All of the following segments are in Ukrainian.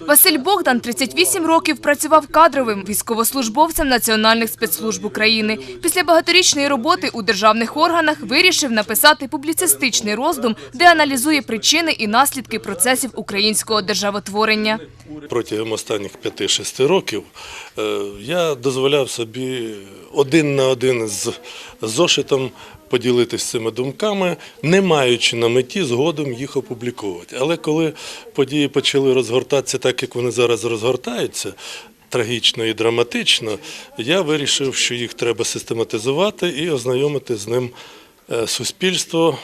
Василь Богдан 38 років працював кадровим військовослужбовцем Національних спецслужб України. Після багаторічної роботи у державних органах вирішив написати публіцистичний роздум, де аналізує причини і наслідки процесів українського державотворення. Протягом останніх 5-6 років е, я дозволяв собі один на один з зошитом поділитися цими думками, не маючи на меті згодом їх опублікувати. Але коли події почали розгортатися так, як вони зараз розгортаються, трагічно і драматично, я вирішив, що їх треба систематизувати і ознайомити з ним е, суспільство.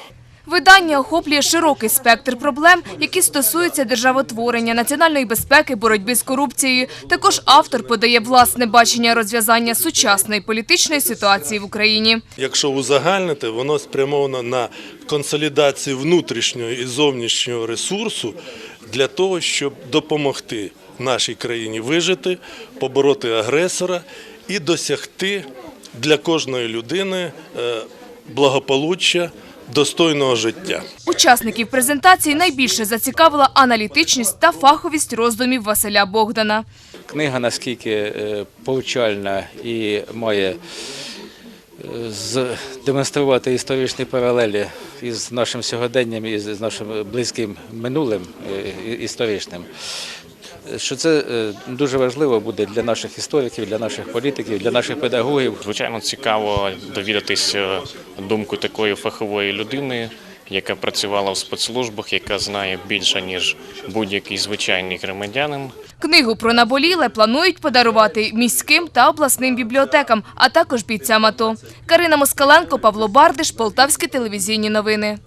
Видання охоплює широкий спектр проблем, які стосуються державотворення, національної безпеки, боротьби з корупцією. Також автор подає власне бачення розв'язання сучасної політичної ситуації в Україні. Якщо узагальнити, воно спрямовано на консолідацію внутрішнього і зовнішнього ресурсу для того, щоб допомогти нашій країні вижити, побороти агресора і досягти для кожної людини е, благополуччя, достойного життя. Учасників презентації найбільше зацікавила аналітичність та фаховість роздумів Василя Богдана. Книга наскільки е, повчальна і має е, демонструвати історичні паралелі із нашим сьогоденням і з нашим близьким минулим е, історичним. Що це е, дуже важливо буде для наших істориків, для наших політиків, для наших педагогів. Звичайно, цікаво довідатися думку такої фахової людини, яка працювала в спецслужбах, яка знає більше ніж будь-який звичайний громадянин. Книгу про наболіле планують подарувати міським та обласним бібліотекам, а також бійцям АТО. Карина Москаленко, Павло Бардиш, Полтавські телевізійні новини.